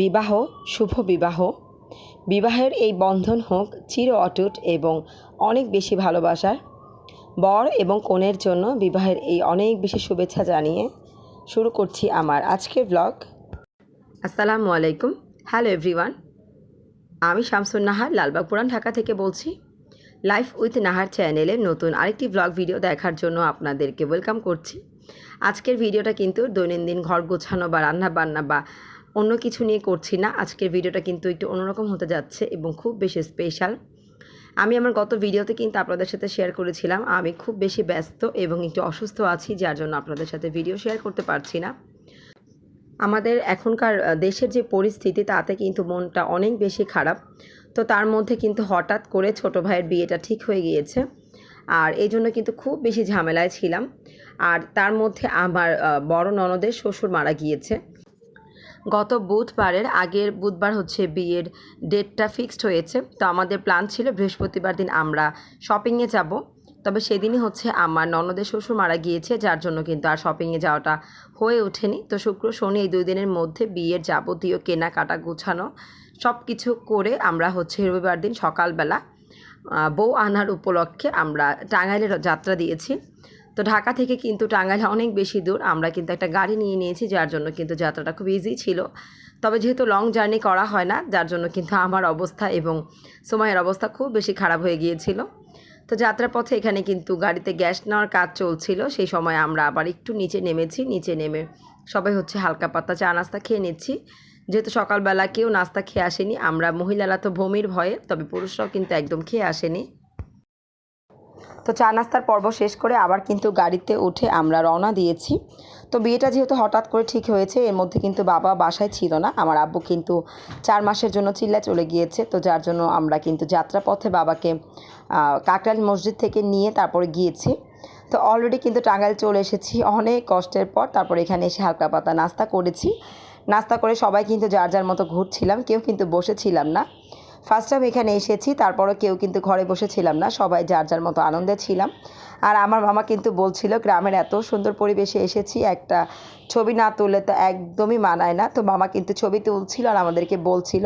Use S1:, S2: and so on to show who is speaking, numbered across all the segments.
S1: বিবাহ, শুভ বিবাহ। বিবাহের এই বন্ধন হোক চির অটুট এবং অনেক বেশি ভালোবাসার। বর এবং কনের জন্য বিবাহের এই অনেক বেশি শুভেচ্ছা জানিয়ে শুরু করছি আমার আজকের ব্লগ আসসালামু আলাইকুম। হ্যালো এভরিওয়ান আমি শামসুন নাহার, লালবাগ পুরান ঢাকা থেকে বলছি। লাইফ উইথ নাহার চ্যানেলে নতুন আরেকটি ব্লগ ভিডিও দেখার জন্য আপনাদেরকে ওয়েলকাম করছি। আজকের ভিডিওটা কিন্তু দৈনন্দিন ঘর গোছানো বা রান্না বান্না বা অন্য কিছু নিয়ে করছি না। আজকের ভিডিওটা কিন্তু একটু অন্যরকম হতে যাচ্ছে এবং খুব বেশি স্পেশাল আমি আমার গত ভিডিওতে কিন্তু আপনাদের সাথে শেয়ার করেছিলাম। আমি খুব বেশি ব্যস্ত এবং একটু অসুস্থ আছি, যার জন্য আপনাদের সাথে ভিডিও শেয়ার করতে পারছি না। আমাদের এখনকার দেশের যে পরিস্থিতি, তাতে কিন্তু মনটা অনেক বেশি খারাপ। তো তার মধ্যে কিন্তু হঠাৎ করে ছোট ভাইয়ের বিয়েটা ঠিক হয়ে গিয়েছে। আর এই জন্য কিন্তু খুব বেশি ঝামেলায় ছিলাম। আর তার মধ্যে আমার বড় ননদের শ্বশুর মারা গিয়েছে। গত বুধবারের আগের বুধবার হচ্ছে বিয়ের ডেটটা ফিক্সড হয়েছে। তো আমাদের প্ল্যান ছিল বৃহস্পতিবার দিন আমরা শপিংয়ে যাব। তবে সেদিনই হচ্ছে আমার ননদের শ্বশুর মারা গিয়েছে, যার জন্য কিন্তু আর শপিংয়ে যাওয়াটা হয়ে ওঠেনি। তো শুক্র, শনি এই দুই দিনের মধ্যে বিয়ের যাবতীয় কেনাকাটা গোছানো সব কিছু করে আমরা হচ্ছে রবিবার দিন সকালবেলা বউ আনার উপলক্ষে আমরা টাঙ্গাইলের যাত্রা দিয়েছি। তো ঢাকা থেকে কিন্তু টাঙ্গাইল অনেক বেশি দূর। আমরা কিন্তু একটা গাড়ি নিয়ে নিয়েছি, যার জন্য কিন্তু যাত্রাটা খুব ইজি ছিল। তবে যেহেতু লং জার্নি করা হয় না, যার জন্য কিন্তু আমার অবস্থা এবং সময়ের অবস্থা খুব বেশি খারাপ হয়ে গিয়েছিল। তো যাত্রার পথে এখানে কিন্তু গাড়িতে গ্যাস নেওয়ার কাজ চলছিল। সেই সময় আমরা আবার একটু নিচে নেমেছি। নিচে নেমে সবাই হচ্ছে হালকা পাতা চা নাস্তা খেয়ে নিচ্ছি। যেহেতু সকালবেলা কেউ নাস্তা খেয়ে আসেনি, আমরা মহিলারা তো বমির ভয়ে, তবে পুরুষরাও কিন্তু একদম খেয়ে আসেনি। তো চা নাস্তার পর্ব শেষ করে আবার কিন্তু গাড়িতে উঠে আমরা রওনা দিয়েছি। তো বিয়েটা যেহেতু হঠাৎ করে ঠিক হয়েছে এর মধ্যে কিন্তু বাবা বাসায় ছিল না। আমার আব্বু কিন্তু চার মাসের জন্য চিল্লা চলে গিয়েছে তো যার জন্য আমরা কিন্তু যাত্রাপথে বাবাকে আহ, কাকরাইল মসজিদ থেকে নিয়ে তারপরে গিয়েছি। তো অলরেডি কিন্তু টাঙ্গাইল চলে এসেছি অনেক কষ্টের পর তারপর এখানে এসে হালকা পাতা নাস্তা করেছি। নাস্তা করে সবাই কিন্তু যার যার মতো ঘুরছিলাম কেউ কিন্তু বসেছিলাম না। ফার্স্ট টাইম এখানে এসেছি, তারপরও কেউ কিন্তু ঘরে বসেছিলাম না, সবাই যার যার মতো আনন্দে ছিলাম। আর আমার মামা কিন্তু বলছিল, গ্রামের এত সুন্দর পরিবেশে এসেছি, একটা ছবি না তুললে তো একদমই মানায় না। তো মামা কিন্তু ছবি তুলছিল আর আমাদেরকে বলছিল।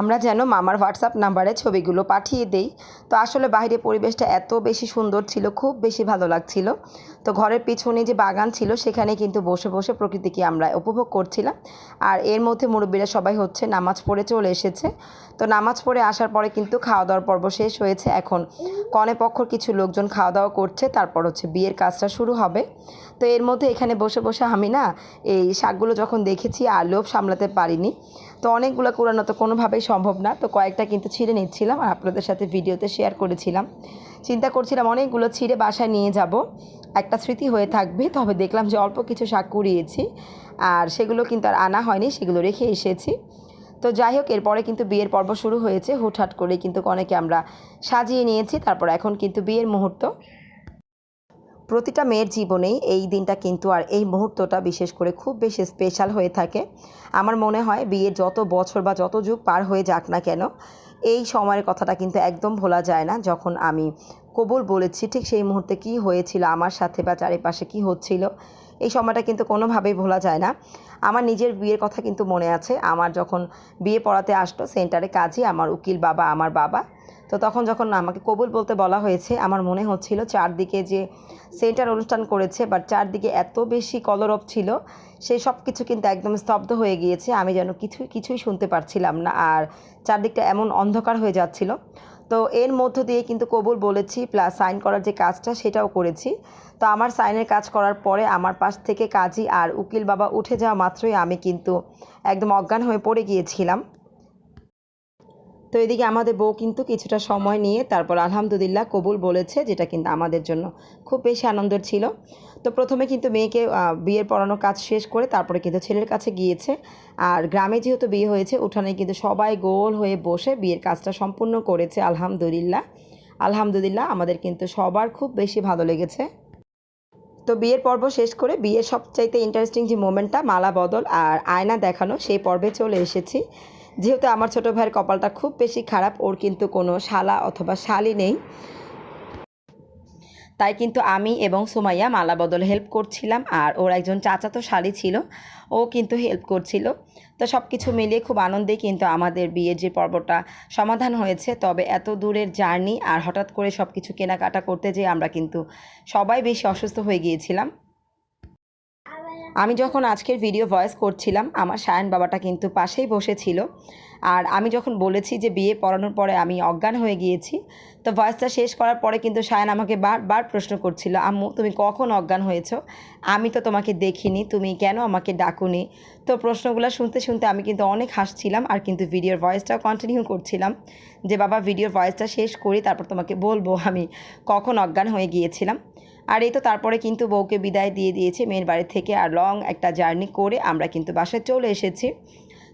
S1: আমরা যেন মামার হোয়াটসঅ্যাপ নাম্বারে ছবিগুলো পাঠিয়ে দেই। তো আসলে বাইরে পরিবেশটা এত বেশি সুন্দর ছিল, খুব বেশি ভালো লাগছিল। তো ঘরের পিছনে যে বাগান ছিল, সেখানে কিন্তু বসে বসে প্রকৃতিকে আমরা উপভোগ করছিলাম। আর এর মধ্যে মুরব্বীরা সবাই হচ্ছে নামাজ পড়ে চলে এসেছে। তো নামাজ পড়ে আসার পরে কিন্তু খাওয়া দাওয়ার পর্ব শেষ হয়েছে। এখন কনে পক্ষর কিছু লোকজন খাওয়া দাওয়া করছে, তারপর হচ্ছে বিয়ের কাজটা শুরু হবে। তো এর মধ্যে এখানে বসে বসে আমি না, এই শাকগুলো যখন দেখেছি, আর লোভ সামলাতে পারিনি। তো অনেকগুলো কুড়ানো তো কোনোভাবেই সম্ভব না। তো কয়েকটা কিন্তু ছিঁড়ে নিচ্ছিলাম আর আপনাদের সাথে ভিডিওতে শেয়ার করেছিলাম। চিন্তা করছিলাম অনেকগুলো ছিঁড়ে বাসায় নিয়ে যাব। একটা স্মৃতি হয়ে থাকবে, তবে দেখলাম যে অল্প কিছু শাক কুড়িয়েছি আর সেগুলো কিন্তু আর আনা হয়নি, সেগুলো রেখে এসেছি। তো যাই হোক, এরপরে কিন্তু বিয়ের পর্ব শুরু হয়েছে। হুটহাট করে কিন্তু অনেকে আমরা সাজিয়ে নিয়েছি, তারপর এখন কিন্তু বিয়ের মুহূর্ত। প্রতিটা মেয়ের জীবনেই এই দিনটা কিন্তু আর এই মুহূর্তটা বিশেষ করে খুব বেশি স্পেশাল হয়ে থাকে। আমার মনে হয় বিয়ের যত বছর বা যত যুগ পার হয়ে যাক না কেন, এই সময়ের কথাটা কিন্তু একদম ভোলা যায় না। যখন আমি কবুল বলেছি ঠিক সেই মুহূর্তে কি হয়েছিল, আমার সাথে বা চারিপাশে কি হচ্ছিল, এই সময়টা কিন্তু কোনোভাবেই ভোলা যায় না। আমার নিজের বিয়ের কথা কিন্তু মনে আছে। আমার যখন বিয়ে পড়াতে আসতো সেন্টারে কাজই আমার উকিল বাবা, আমার বাবা। তো তখন যখন আমাকে কবুল বলতে বলা হয়েছে, আমার মনে হচ্ছিল চারদিকে যে সেন্টার অনুষ্ঠান করেছে বাট চারদিকে এত বেশি কলরব ছিল, সেই সব কিছু কিন্তু একদম স্তব্ধ হয়ে গিয়েছে, আমি যেন কিছুই কিছুই শুনতে পারছিলাম না, আর চারদিকটা এমন অন্ধকার হয়ে যাচ্ছিল। তো এর মধ্য দিয়ে কিন্তু কবুল বলেছি প্লাস সাইন করার যে কাজটা, সেটাও করেছি। তো আমার সাইনের কাজ করার পরে আমার পাশ থেকে কাজী আর উকিল বাবা উঠে যাওয়া মাত্রই আমি কিন্তু একদম অজ্ঞান হয়ে পড়ে গিয়েছিলাম। তো এদিকে আমাদের বউ কিন্তু কিছুটা সময় নিয়ে তারপর আলহামদুলিল্লাহ কবুল বলেছে, যেটা কিন্তু আমাদের জন্য খুব বেশি আনন্দের ছিল। তো প্রথমে কিন্তু মেয়েকে বিয়ের পড়ানোর কাজ শেষ করে তারপরে কিন্তু ছেলের কাছে গিয়েছে। আর গ্রামে যেহেতু বিয়ে হয়েছে, উঠানে কিন্তু সবাই গোল হয়ে বসে বিয়ের কাজটা সম্পূর্ণ করেছে, আলহামদুলিল্লাহ। আলহামদুলিল্লাহ আমাদের কিন্তু সবার খুব বেশি ভালো লেগেছে। তো বিয়ের পর্ব শেষ করে বিয়ের সবচাইতে ইন্টারেস্টিং যে মোমেন্টটা মালা বদল আর আয়না দেখানো, সেই পর্বে চলে এসেছি। যেহেতু আমার ছোটো ভাইয়ের কপালটা খুব বেশি খারাপ, ওর কিন্তু কোনো শালা অথবা শালি নেই। তাই কিন্তু আমি এবং সুমাইয়া মালা বদলে হেল্প করছিলাম, আর ওর একজন চাচাতো শালি ছিল, ও কিন্তু হেল্প করছিল। তো সব কিছু মিলিয়ে খুব আনন্দে কিন্তু আমাদের বিয়ের যে পর্বটা সমাধান হয়েছে, তবে এত দূরের জার্নি আর হঠাৎ করে সব কিছু কেনাকাটা করতে যেয়ে আমরা কিন্তু সবাই বেশি অসুস্থ হয়ে গিয়েছিলাম। আমি যখন আজকের ভিডিও ভয়েস করছিলাম, আমার সায়ন বাবাটা কিন্তু পাশেই বসেছিল। আর আমি যখন বলেছি যে বিয়ে পড়ানোর পরে আমি অজ্ঞান হয়ে গিয়েছি, তো ভয়েসটা শেষ করার পরে কিন্তু সায়ন আমাকে বারবার প্রশ্ন করছিল, আম্মু, তুমি কখন অজ্ঞান হয়েছো? আমি তো তোমাকে দেখিনি, তুমি কেন আমাকে ডাকুনি? তো প্রশ্নগুলো শুনতে শুনতে আমি কিন্তু অনেক হাসছিলাম আর কিন্তু ভিডিওর ভয়েসটাও কন্টিনিউ করছিলাম যে, বাবা ভিডিওর ভয়েসটা শেষ করি, তারপর তোমাকে বলব আমি কখন অজ্ঞান হয়ে গিয়েছিলাম। আর এই তো তারপরে কিন্তু বউকে বিদায় দিয়ে দিয়েছে মেয়ের বাড়ি থেকে আর লং একটা জার্নি করে আমরা কিন্তু বাসায় চলে এসেছি।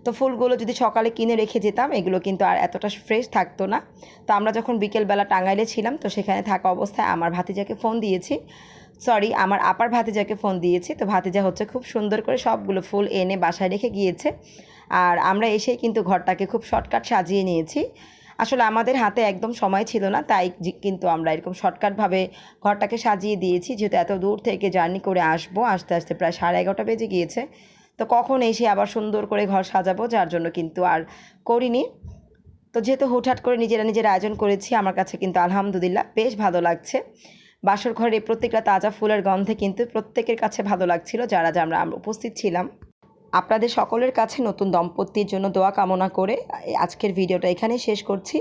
S1: তো ফুলগুলো যদি সকালে কিনে রেখে যেতাম, এগুলো কিন্তু আর এতটা ফ্রেশ থাকতো না। তো আমরা যখন বিকেলবেলা টাঙ্গাইলে ছিলাম, তো সেখানে থাকা অবস্থায় আমার ভাতিজাকে ফোন দিয়েছি। সরি, আমার আপার ভাতিজাকে ফোন দিয়েছি। তো ভাতিজা হচ্ছে খুব সুন্দর করে সবগুলো ফুল এনে বাসায় রেখে গিয়েছে। আর আমরা এসেই কিন্তু ঘরটাকে খুব শর্টকাট সাজিয়ে নিয়েছি। আসলে আমাদের হাতে একদম সময় ছিল না, তাই কিন্তু আমরা এরকম শর্টকাটভাবে ঘরটাকে সাজিয়ে দিয়েছি, যেহেতু এত দূর থেকে জার্নি করে আসব, আস্তে আস্তে প্রায় সাড়ে এগারোটা বেজে গিয়েছে। তো কখন এসে আবার সুন্দর করে ঘর সাজাবো, যার জন্য কিন্তু আর করিনি। তো যেহেতু হুটহাট করে নিজেরা নিজের আয়োজন করেছি, আমার কাছে কিন্তু আলহামদুলিল্লাহ বেশ ভালো লাগছে। বাসর ঘরে প্রত্যেকটা তাজা ফুলের গন্ধে কিন্তু প্রত্যেকের কাছে ভালো লাগছিল, যারা যারা আমরা উপস্থিত ছিলাম। আপনাদের সকলের কাছে নতুন দম্পতির জন্য দোয়া কামনা করে আজকের ভিডিওটা এখানেই শেষ করছি।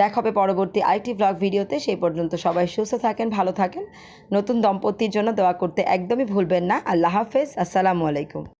S1: দেখা হবে পরবর্তী আরেকটি ব্লগ ভিডিওতে। সেই পর্যন্ত সবাই সুস্থ থাকেন, ভালো থাকেন। নতুন দম্পতির জন্য দোয়া করতে একদমই ভুলবেন না। আল্লাহ হাফেজ। আসসালামু আলাইকুম।